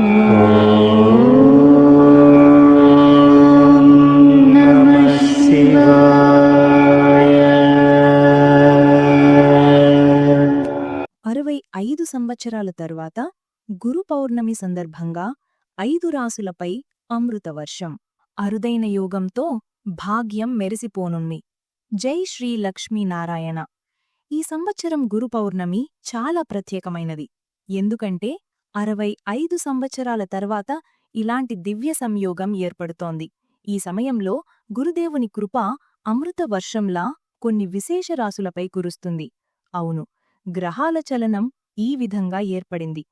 అరవై ఐదు సంవత్సరాల తరువాత గురు పౌర్ణమి సందర్భంగా ఐదు రాసులపై అమృత వర్షం. అరుదైన యోగంతో భాగ్యం మెరిసిపోనుంది. జై శ్రీ లక్ష్మీనారాయణ. ఈ సంవత్సరం గురు పౌర్ణమి చాలా ప్రత్యేకమైనది. ఎందుకంటే అరవై ఐదు సంవత్సరాల తర్వాత ఇలాంటి దివ్య సంయోగం ఏర్పడుతోంది. ఈ సమయంలో గురుదేవుని కృప అమృత వర్షంలా కొన్ని విశేష రాసులపై కురుస్తుంది. అవును గ్రహాల చలనం ఈ విధంగా ఏర్పడింది.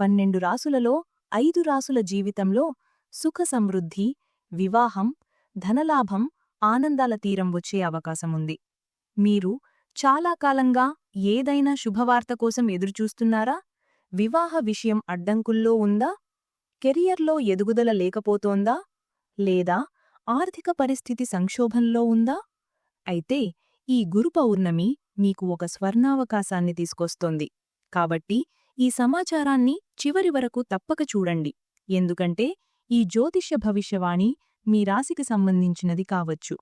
పన్నెండు రాసులలో ఐదు రాసుల జీవితంలో సుఖ సమృద్ధి వివాహం ధనలాభం ఆనందాల తీరం వచ్చే అవకాశముంది. మీరు చాలా కాలంగా ఏదైనా శుభవార్త కోసం ఎదురుచూస్తున్నారా? వివాహ విషయం అడ్డంకుల్లో ఉందా? కెరియర్లో ఎదుగుదల లేకపోతోందా? లేదా ఆర్థిక పరిస్థితి సంక్షోభంలో ఉందా? అయితే ఈ గురు పౌర్ణమి మీకు ఒక స్వర్ణావకాశాన్ని తీసుకొస్తోంది. కాబట్టి ఈ సమాచారాన్ని చివరి వరకు తప్పక చూడండి. ఎందుకంటే ఈ జ్యోతిష్య భవిష్యవాణి మీ రాశికి సంబంధించినది కావచ్చు.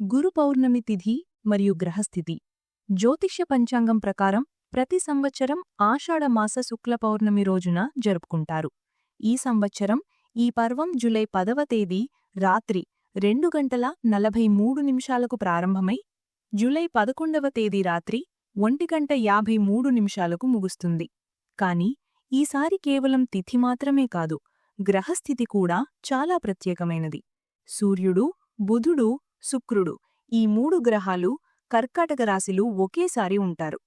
గురు పౌర్ణమి తిథి మరియు గ్రహస్థితి. జ్యోతిష్య పంచాంగం ప్రకారం ప్రతి సంవత్సరం ఆషాఢమాస శుక్ల పౌర్ణమి రోజున జరుపుకుంటారు. ఈ సంవత్సరం ఈ పర్వం జులై పదవ తేదీ రాత్రి రెండు గంటల నలభై మూడు నిమిషాలకు ప్రారంభమై జులై పదకొండవ తేదీ రాత్రి ఒంటి గంట యాభై మూడు నిమిషాలకు ముగుస్తుంది. కాని ఈసారి కేవలం తిథి మాత్రమే కాదు గ్రహస్థితి కూడా చాలా ప్రత్యేకమైనది. సూర్యుడు బుధుడు శుక్రుడు ఈ మూడు గ్రహాలు కర్కాటక రాశిలో ఒకేసారి ఉంటారు.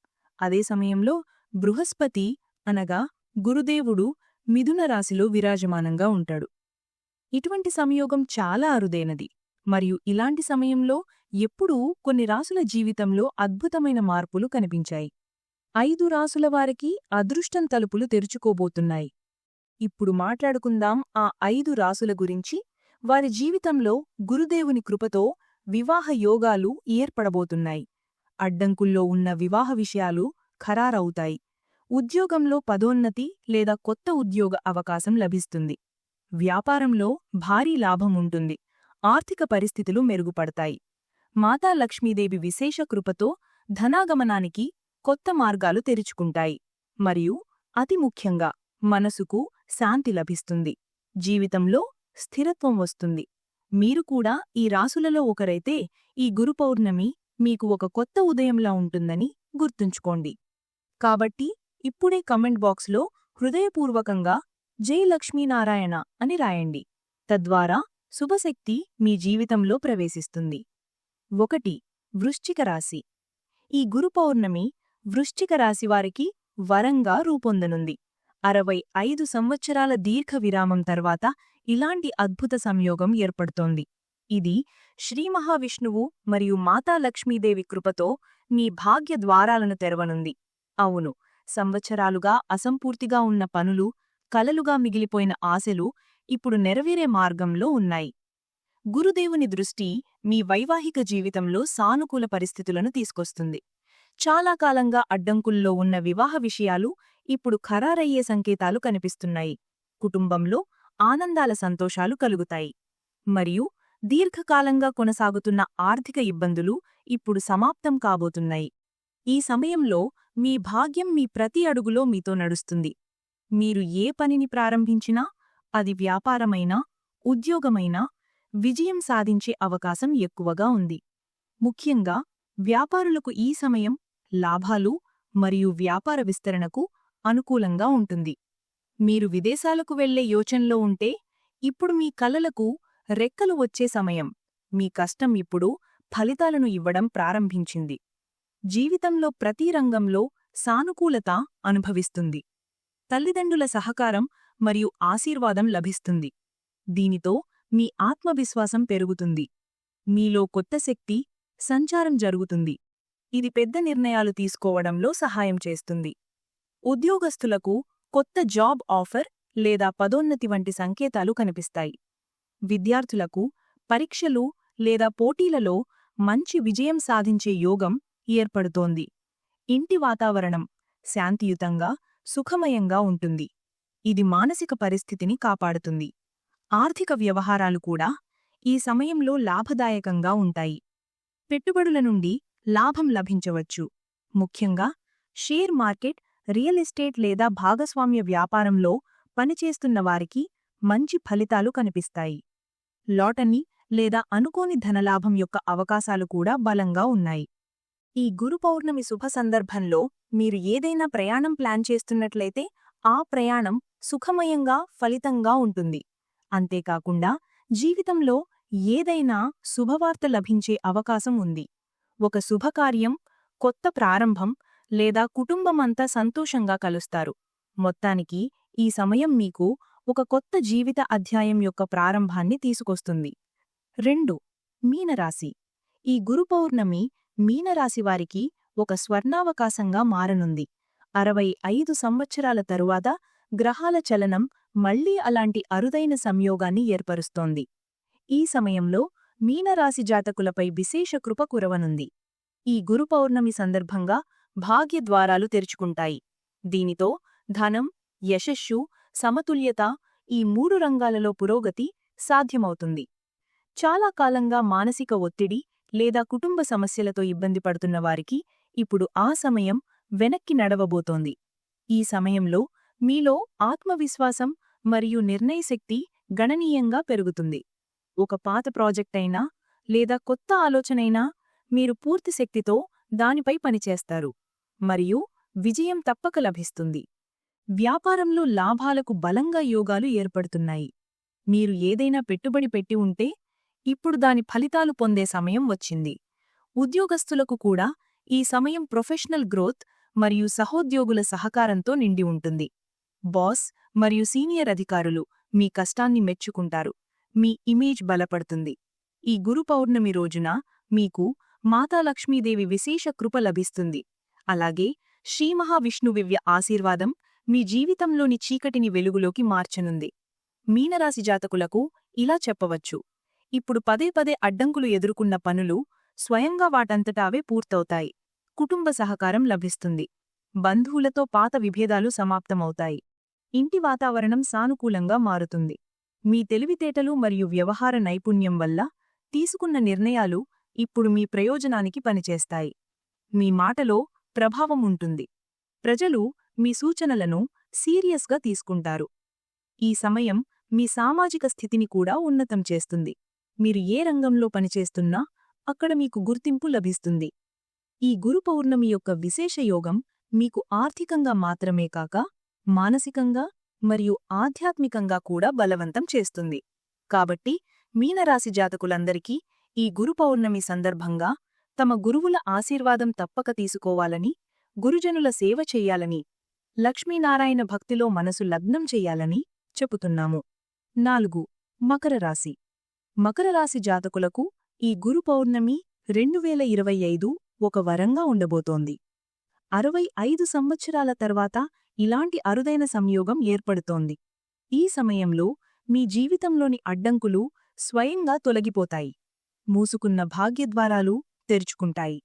అదే సమయంలో బృహస్పతి అనగా గురుదేవుడు మిథున రాశిలో విరాజమానంగా ఉంటాడు. ఇటువంటి సంయోగం చాలా అరుదైనది. మరియు ఇలాంటి సమయంలో ఎప్పుడూ కొన్ని రాసుల జీవితంలో అద్భుతమైన మార్పులు కనిపించాయి. ఐదు రాసుల వారికి అదృష్టం తలుపులు తెరుచుకోబోతున్నాయి. ఇప్పుడు మాట్లాడుకుందాం ఆ ఐదు రాసుల గురించి. వారి జీవితంలో గురుదేవుని కృపతో వివాహ యోగాలు ఏర్పడబోతున్నాయి. అడ్డంకుల్లో ఉన్న వివాహ విషయాలు ఖరారవుతాయి. ఉద్యోగంలో పదోన్నతి లేదా కొత్త ఉద్యోగ అవకాశం లభిస్తుంది. వ్యాపారంలో భారీ లాభం ఉంటుంది. ఆర్థిక పరిస్థితులు మెరుగుపడతాయి. మాతా లక్ష్మీదేవి విశేష కృపతో ధనాగమనానికి కొత్త మార్గాలు తెరుచుకుంటాయి. మరియు అతి ముఖ్యంగా మనసుకు శాంతి లభిస్తుంది. జీవితంలో స్థిరత్వం వస్తుంది. మీరు కూడా ఈ రాసులలో ఒకరైతే ఈ గురు పౌర్ణమి మీకు ఒక కొత్త ఉదయంలా ఉంటుందని గుర్తుంచుకోండి. కాబట్టి ఇప్పుడే కమెంట్ బాక్స్లో హృదయపూర్వకంగా జై లక్ష్మీనారాయణ అని రాయండి. తద్వారా శుభశక్తి మీ జీవితంలో ప్రవేశిస్తుంది. ఒకటి వృశ్చిక రాశి. ఈ గురు పౌర్ణమి వృశ్చిక రాశివారికి వరంగా రూపొందనుంది. అరవై ఐదు సంవత్సరాల దీర్ఘ విరామం తర్వాత ఇలాంటి అద్భుత సంయోగం ఏర్పడుతోంది. ఇది శ్రీ మహావిష్ణువు మరియు మాతా లక్ష్మీదేవి కృపతో మీ భాగ్య ద్వారాలను తెరవనుంది. అవును సంవత్సరాలుగా అసంపూర్తిగా ఉన్న పనులు కలలుగా మిగిలిపోయిన ఆశలు ఇప్పుడు నెరవేరే మార్గంలో ఉన్నాయి. గురుదేవుని దృష్టి మీ వైవాహిక జీవితంలో సానుకూల పరిస్థితులను తీసుకొస్తుంది. చాలా కాలంగా అడ్డంకుల్లో ఉన్న వివాహ విషయాలు ఇప్పుడు ఖరారయ్యే సంకేతాలు కనిపిస్తున్నాయి. కుటుంబంలో ఆనందాల సంతోషాలు కలుగుతాయి. మరియు దీర్ఘకాలంగా కొనసాగుతున్న ఆర్థిక ఇబ్బందులు ఇప్పుడు సమాప్తం కాబోతున్నాయి. ఈ సమయంలో మీ భాగ్యం మీ ప్రతి అడుగులో మీతో నడుస్తుంది. మీరు ఏ పనిని ప్రారంభించినా అది వ్యాపారమైనా ఉద్యోగమైనా విజయం సాధించే అవకాశం ఎక్కువగా ఉంది. ముఖ్యంగా వ్యాపారులకు ఈ సమయం లాభాలు మరియు వ్యాపార విస్తరణకు అనుకూలంగా ఉంటుంది. మీరు విదేశాలకు వెళ్ళే యోచనలో ఉంటే ఇప్పుడు మీ కలలకు రెక్కలు వచ్చే సమయం. మీ కష్టం ఇప్పుడు ఫలితాలను ఇవ్వడం ప్రారంభించింది. జీవితంలో ప్రతి రంగంలో సానుకూలత అనుభవిస్తుంది. తల్లిదండ్రుల సహకారం మరియు ఆశీర్వాదం లభిస్తుంది. దీనితో మీ ఆత్మవిశ్వాసం పెరుగుతుంది. మీలో కొత్త శక్తి సంచారం జరుగుతుంది. ఇది పెద్ద నిర్ణయాలు తీసుకోవడంలో సహాయం చేస్తుంది. ఉద్యోగస్తులకు కొత్త జాబ్ ఆఫర్ లేదా పదోన్నతి వంటి సంకేతాలు కనిపిస్తాయి. విద్యార్థులకు పరీక్షలు లేదా పోటీలలో మంచి విజయం సాధించే యోగం ఏర్పడుతోంది. ఇంటి వాతావరణం శాంతియుతంగా సుఖమయంగా ఉంటుంది. ఇది మానసిక పరిస్థితిని కాపాడుతుంది. ఆర్థిక వ్యవహారాలు కూడా ఈ సమయంలో లాభదాయకంగా ఉంటాయి. పెట్టుబడుల నుండి లాభం లభించవచ్చు. ముఖ్యంగా షేర్ మార్కెట్ రియల్ ఎస్టేట్ లేదా భాగస్వామ్య వ్యాపారంలో పనిచేస్తున్న వారికి మంచి ఫలితాలు కనిపిస్తాయి. లాటనీ లేదా అనుకోని ధనలాభం యొక్క అవకాశాలు కూడా బలంగా ఉన్నాయి. ఈ గురు పౌర్ణమి శుభ సందర్భంలో మీరు ఏదైనా ప్రయాణం ప్లాన్ చేస్తున్నట్లయితే ఆ ప్రయాణం సుఖమయంగా ఫలితంగా ఉంటుంది. అంతేకాకుండా జీవితంలో ఏదైనా శుభవార్త లభించే అవకాశం ఉంది. ఒక శుభకార్యం కొత్త ప్రారంభం లేదా కుటుంబమంతా సంతోషంగా కలుస్తారు. మొత్తానికి ఈ సమయం మీకు ఒక కొత్త జీవిత అధ్యాయం యొక్క ప్రారంభాన్ని తీసుకొస్తుంది. రెండు. మీనరాశి. ఈ గురు పౌర్ణమి మీనరాశివారికి ఒక స్వర్ణావకాశంగా మారనుంది. అరవై ఐదు సంవత్సరాల తరువాత గ్రహాల చలనం మళ్ళీ అలాంటి అరుదైన సంయోగాన్ని ఏర్పరుస్తోంది. ఈ సమయంలో మీనరాశి జాతకులపై విశేష కృప కురవనుంది. ఈ గురు పౌర్ణమి సందర్భంగా భాగ్యద్వారాలు తెరుచుకుంటాయి. దీనితో ధనం యశస్సు సమతుల్యత ఈ మూడు రంగాలలో పురోగతి సాధ్యమవుతుంది. చాలా కాలంగా మానసిక ఒత్తిడి లేదా కుటుంబ సమస్యలతో ఇబ్బంది పడుతున్న వారికి ఇప్పుడు ఆ సమయం వెనక్కి నడవబోతోంది. ఈ సమయంలో మీలో ఆత్మవిశ్వాసం మరియు నిర్ణయశక్తి గణనీయంగా పెరుగుతుంది. ఒక పాత ప్రాజెక్టైనా లేదా కొత్త ఆలోచనైనా మీరు పూర్తి శక్తితో దానిపై పనిచేస్తారు. మరియు విజయం తప్పక లభిస్తుంది. వ్యాపారంలో లాభాలకు బలంగా యోగాలు ఏర్పడుతున్నాయి. మీరు ఏదైనా పెట్టుబడి పెట్టి ఉంటే ఇప్పుడు దాని ఫలితాలు పొందే సమయం వచ్చింది. ఉద్యోగస్తులకు కూడా ఈ సమయం ప్రొఫెషనల్ గ్రోత్ మరియు సహోద్యోగుల సహకారంతో నిండి ఉంటుంది. బాస్ మరియు సీనియర్ అధికారులు మీ కష్టాన్ని మెచ్చుకుంటారు. మీ ఇమేజ్ బలపడుతుంది. ఈ గురు పౌర్ణమి రోజున మీకు మాతా లక్ష్మీదేవి విశేష కృప లభిస్తుంది. అలాగే శ్రీమహావిష్ణువివ్య ఆశీర్వాదం మీ జీవితంలోని చీకటిని వెలుగులోకి మార్చనుంది. మీనరాశి జాతకులకు ఇలా చెప్పవచ్చు. ఇప్పుడు పదే పదే అడ్డంకులు ఎదుర్కొన్న పనులు స్వయంగా వాటంతటావే పూర్తవుతాయి. కుటుంబ సహకారం లభిస్తుంది. బంధువులతో పాత విభేదాలు సమాప్తమవుతాయి. ఇంటి వాతావరణం సానుకూలంగా మారుతుంది. మీ తెలివితేటలు మరియు వ్యవహార నైపుణ్యం వల్ల తీసుకున్న నిర్ణయాలు ఇప్పుడు మీ ప్రయోజనానికి పనిచేస్తాయి. మీ మాటలో ప్రభావం ఉంటుంది. ప్రజలు మీ సూచనలను సీరియస్గా తీసుకుంటారు. ఈ సమయం మీ సామాజిక స్థితిని కూడా ఉన్నతం చేస్తుంది. మీరు ఏ రంగంలో పనిచేస్తున్నా అక్కడ మీకు గుర్తింపు లభిస్తుంది. ఈ గురు పౌర్ణమి యొక్క విశేష యోగం మీకు ఆర్థికంగా మాత్రమే కాక మానసికంగా మరియు ఆధ్యాత్మికంగా కూడా బలవంతం చేస్తుంది. కాబట్టి మీనరాశి జాతకులందరికీ ఈ గురు పౌర్ణమి సందర్భంగా తమ గురువుల ఆశీర్వాదం తప్పక తీసుకోవాలని గురుజనుల సేవ చెయ్యాలని లక్ష్మీనారాయణ భక్తిలో మనసు లగ్నం చెయ్యాలని చెబుతున్నాము నాలుగు. మకర రాశి. మకర రాశి జాతకులకు ఈ గురు పౌర్ణమి రెండు వేల ఇరవై ఐదు ఒక వరంగా ఉండబోతోంది. అరవై ఐదు సంవత్సరాల తర్వాత ఇలాంటి అరుదైన సంయోగం ఏర్పడుతోంది. ఈ సమయంలో మీ జీవితంలోని అడ్డంకులు స్వయంగా తొలగిపోతాయి. మూసుకున్న భాగ్యద్వారాలు తెరుచుకుంటాయి.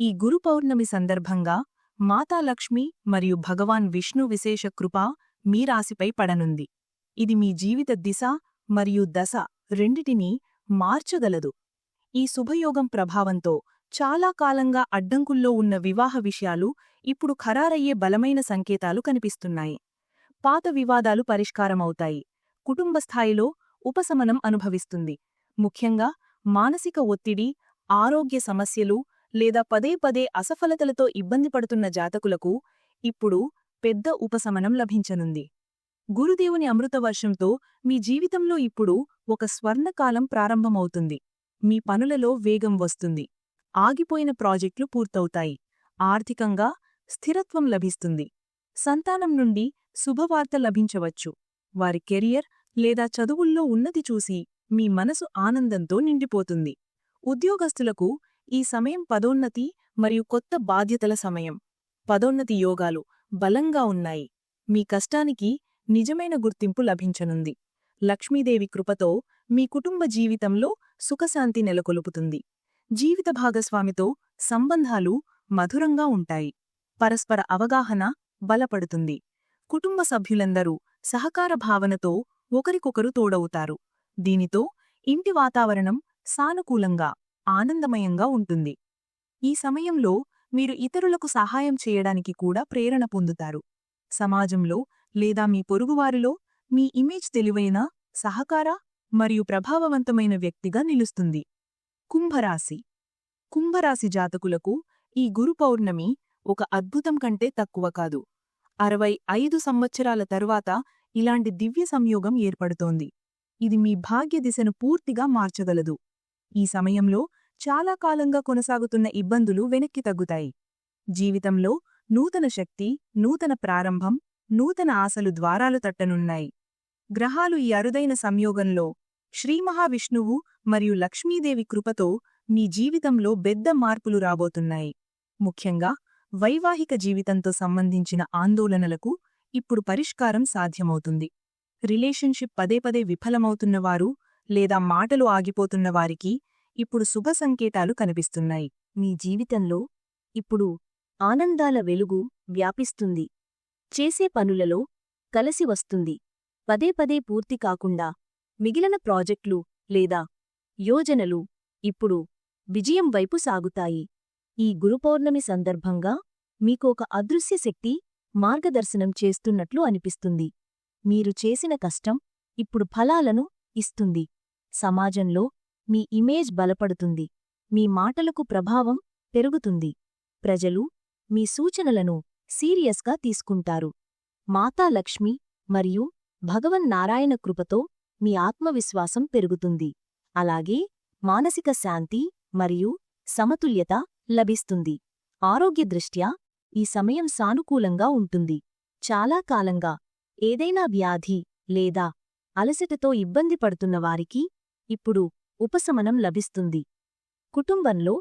ఈ గురు పౌర్ణమి సందర్భంగా మాతాలక్ష్మి మరియు భగవాన్ విష్ణు విశేష కృప మీ రాశిపై పడనుంది. ఇది మీ జీవిత దిశ మరియు దశ రెండిటినీ మార్చగలదు. ఈ శుభయోగం ప్రభావంతో చాలా కాలంగా అడ్డంకుల్లో ఉన్న వివాహ విషయాలు ఇప్పుడు ఖరారయ్యే బలమైన సంకేతాలు కనిపిస్తున్నాయి. పాత వివాదాలు పరిష్కారమవుతాయి. కుటుంబ స్థాయిలో ఉపశమనం అనుభవిస్తుంది. ముఖ్యంగా మానసిక ఒత్తిడి ఆరోగ్య సమస్యలు లేదా పదే పదే అసఫలతలతో ఇబ్బంది పడుతున్న జాతకులకు ఇప్పుడు పెద్ద ఉపశమనం లభించనుంది. గురుదేవుని అమృతవర్షంతో మీ జీవితంలో ఇప్పుడు ఒక స్వర్ణకాలం ప్రారంభమవుతుంది. మీ పనులలో వేగం వస్తుంది. ఆగిపోయిన ప్రాజెక్టులు పూర్తవుతాయి. ఆర్థికంగా స్థిరత్వం లభిస్తుంది. సంతానం నుండి శుభవార్త లభించవచ్చు. వారి కెరియర్ లేదా చదువుల్లో ఉన్నతి చూసి మీ మనసు ఆనందంతో నిండిపోతుంది. ఉద్యోగస్తులకు ఈ సమయం పదోన్నతి మరియు కొత్త బాధ్యతల సమయం. పదోన్నతి యోగాలు బలంగా ఉన్నాయి. మీ కష్టానికి నిజమైన గుర్తింపు లభించనుంది. లక్ష్మీదేవి కృపతో మీ కుటుంబ జీవితంలో సుఖశాంతి నెలకొలుపుతుంది. జీవిత భాగస్వామితో సంబంధాలు మధురంగా ఉంటాయి. పరస్పర అవగాహన బలపడుతుంది. కుటుంబ సభ్యులందరూ సహకార భావనతో ఒకరికొకరు తోడవుతారు. దీనితో ఇంటి వాతావరణం సానుకూలంగా ఆనందమయంగా ఉంటుంది. ఈ సమయంలో మీరు ఇతరులకు సహాయం చేయడానికి కూడా ప్రేరణ పొందుతారు. సమాజంలో లేదా మీ పొరుగువారిలో మీ ఇమేజ్ తెలివైన సహకార మరియు ప్రభావవంతమైన వ్యక్తిగా నిలుస్తుంది. కుంభరాశి. కుంభరాశి జాతకులకు ఈ గురు పౌర్ణమి ఒక అద్భుతం కంటే తక్కువ కాదు. అరవై ఐదు సంవత్సరాల తరువాత ఇలాంటి దివ్య సంయోగం ఏర్పడుతోంది. ఇది మీ భాగ్య దిశను పూర్తిగా మార్చగలదు. ఈ సమయంలో చాలా కాలంగా కొనసాగుతున్న ఇబ్బందులు వెనక్కి తగ్గుతాయి. జీవితంలో నూతన శక్తి నూతన ప్రారంభం నూతన ఆశలు ద్వారాలు తట్టనున్నాయి. గ్రహాలు ఈ అరుదైన సంయోగంలో శ్రీమహావిష్ణువు మరియు లక్ష్మీదేవి కృపతో మీ జీవితంలో పెద్ద మార్పులు రాబోతున్నాయి. ముఖ్యంగా వైవాహిక జీవితంతో సంబంధించిన ఆందోళనలకు ఇప్పుడు పరిష్కారం సాధ్యమవుతుంది. రిలేషన్షిప్ పదే పదే విఫలమవుతున్నవారు లేదా మాటలు ఆగిపోతున్న వారికి ఇప్పుడు శుభ సంకేతాలు కనిపిస్తున్నాయి. మీ జీవితంలో ఇప్పుడు ఆనందాల వెలుగు వ్యాపిస్తుంది. చేసే పనులలో కలసి వస్తుంది. పదే పదే పూర్తి కాకుండా మిగిలిన ప్రాజెక్టులు లేదా యోజనలు ఇప్పుడు విజయం వైపు సాగుతాయి. ఈ గురుపౌర్ణమి సందర్భంగా మీకొక అదృశ్యశక్తి అదృశ్య శక్తి మార్గదర్శనం చేస్తున్నట్లు అనిపిస్తుంది. మీరు చేసిన కష్టం ఇప్పుడు ఫలాలను ఇస్తుంది. సమాజంలో మీ ఇమేజ్ బలపడుతుంది. మీ మాటలకు ప్రభావం పెరుగుతుంది. ప్రజలు మీ సూచనలను సీరియస్గా తీసుకుంటారు. మాతా లక్ష్మి మరియు భగవన్ నారాయణ కృపతో మీ ఆత్మవిశ్వాసం పెరుగుతుంది. అలాగే మానసిక శాంతి మరియు సమతుల్యత లభిస్తుంది. ఆరోగ్య దృష్ట్యా ఈ సమయం సానుకూలంగా ఉంటుంది. చాలా కాలంగా ఏదైనా వ్యాధి లేదా అలసటతో ఇబ్బంది పడుతున్న వారికి ఇప్పుడు ఉపశమనం లభిస్తుంది. కుటుంబంలో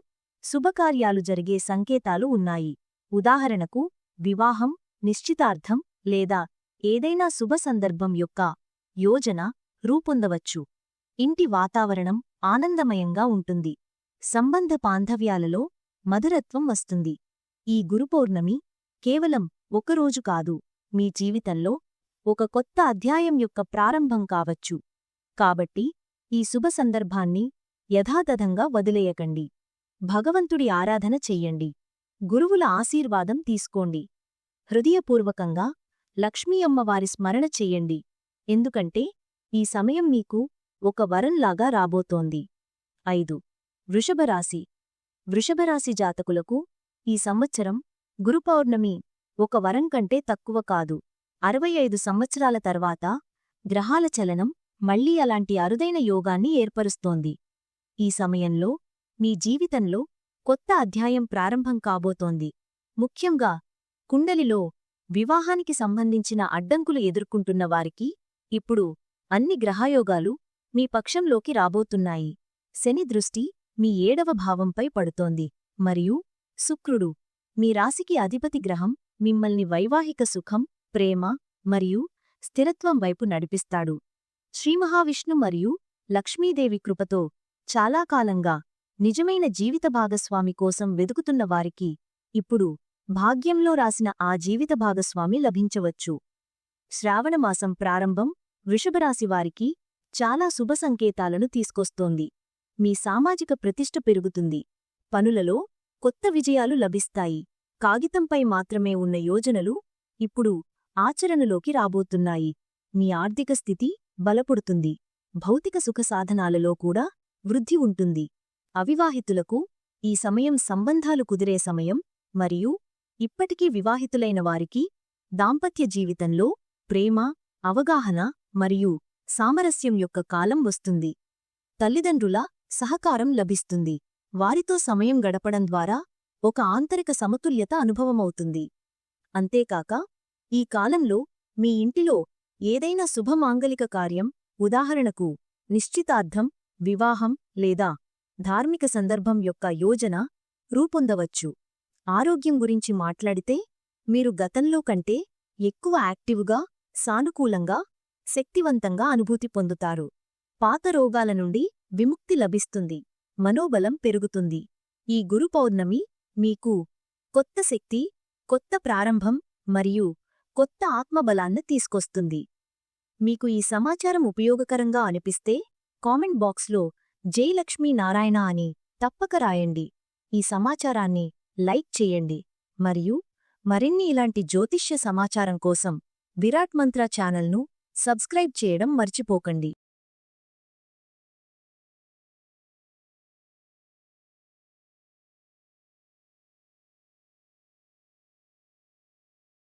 శుభకార్యాలు జరిగే సంకేతాలు ఉన్నాయి. ఉదాహరణకు వివాహం నిశ్చితార్థం లేదా ఏదైనా శుభ సందర్భం యొక్క యోజన రూపొందవచ్చు. ఇంటి వాతావరణం ఆనందమయంగా ఉంటుంది. సంబంధ బాంధవ్యాలలో మధురత్వం వస్తుంది. ఈ గురుపౌర్ణమి కేవలం ఒకరోజు కాదు. మీ జీవితంలో ఒక కొత్త అధ్యాయం యొక్క ప్రారంభం కావచ్చు. కాబట్టి ఈ శుభ సందర్భాన్ని యథాతథంగా వదిలేయకండి. భగవంతుడి ఆరాధన చెయ్యండి గురువుల ఆశీర్వాదం తీసుకోండి. హృదయపూర్వకంగా లక్ష్మీ అమ్మవారి స్మరణ చెయ్యండి ఎందుకంటే ఈ సమయం మీకు ఒక వరంలాగా రాబోతోంది. ఐదు. వృషభరాశి. వృషభరాశి జాతకులకు ఈ సంవత్సరం గురుపౌర్ణమి ఒక వరం కంటే తక్కువ కాదు. అరవై ఐదు సంవత్సరాల తర్వాత గ్రహాల చలనం మళ్ళీ అలాంటి అరుదైన యోగాన్ని ఏర్పరుస్తోంది. ఈ సమయంలో మీ జీవితంలో కొత్త అధ్యాయం ప్రారంభం కాబోతోంది. ముఖ్యంగా కుండలిలో వివాహానికి సంబంధించిన అడ్డంకులు ఎదుర్కొంటున్న వారికి ఇప్పుడు అన్ని గ్రహయోగాలు మీ పక్షంలోకి రాబోతున్నాయి. శని దృష్టి మీ ఏడవ భావంపై పడుతోంది. మరియు శుక్రుడు మీ రాశికి అధిపతి గ్రహం మిమ్మల్ని వైవాహిక సుఖం ప్రేమ మరియు స్థిరత్వం వైపు నడిపిస్తాడు. శ్రీమహావిష్ణు మరియు లక్ష్మీదేవి కృపతో చాలా కాలంగా నిజమైన జీవిత భాగస్వామి కోసం వెతుకుతున్న వారికి ఇప్పుడు భాగ్యంలో రాసిన ఆ జీవిత భాగస్వామి లభించవచ్చు. శ్రావణమాసం ప్రారంభం వృషభరాశివారికి చాలా శుభ సంకేతాలను తీసుకొస్తోంది. మీ సామాజిక ప్రతిష్ట పెరుగుతుంది. పనులలో కొత్త విజయాలు లభిస్తాయి. కాగితంపై మాత్రమే ఉన్న యోజనలు ఇప్పుడు ఆచరణలోకి రాబోతున్నాయి. మీ ఆర్థిక స్థితి బలపడుతుంది. భౌతిక సుఖ సాధనాలలో కూడా వృద్ధి ఉంటుంది. అవివాహితులకు ఈ సమయం సంబంధాలు కుదిరే సమయం మరియు ఇప్పటికీ వివాహితులైన వారికి దాంపత్య జీవితంలో ప్రేమ అవగాహన మరియు సామరస్యం యొక్క కాలం వస్తుంది. తల్లిదండ్రుల సహకారం లభిస్తుంది. వారితో సమయం గడపడం ద్వారా ఒక ఆంతరిక సమతుల్యత అనుభవమవుతుంది. అంతేకాక ఈ కాలంలో మీ ఇంటిలో ఏదైనా శుభమాంగలిక కార్యం ఉదాహరణకు నిశ్చితార్థం వివాహం లేదా ధార్మిక సందర్భం యొక్క యోజన రూపొందవచ్చు. ఆరోగ్యం గురించి మాట్లాడితే మీరు గతంలో కంటే ఎక్కువ యాక్టివ్గా సానుకూలంగా శక్తివంతంగా అనుభూతి పొందుతారు. పాత రోగాల నుండి విముక్తి లభిస్తుంది మనోబలం పెరుగుతుంది. ఈ గురు పౌర్ణమి మీకు కొత్త శక్తి కొత్త ప్రారంభం మరియు కొత్త ఆత్మబలాన్ని తీసుకొస్తుంది. మీకు ఈ సమాచారం ఉపయోగకరంగా అనిపిస్తే కామెంట్ బాక్స్లో జయలక్ష్మీ నారాయణ అని తప్పక రాయండి. ఈ సమాచారాన్ని లైక్ చేయండి. మరియు మరిన్ని ఇలాంటి జ్యోతిష్య సమాచారం కోసం విరాట్ మంత్ర ఛానల్ను సబ్స్క్రైబ్ చేయడం మర్చిపోకండి.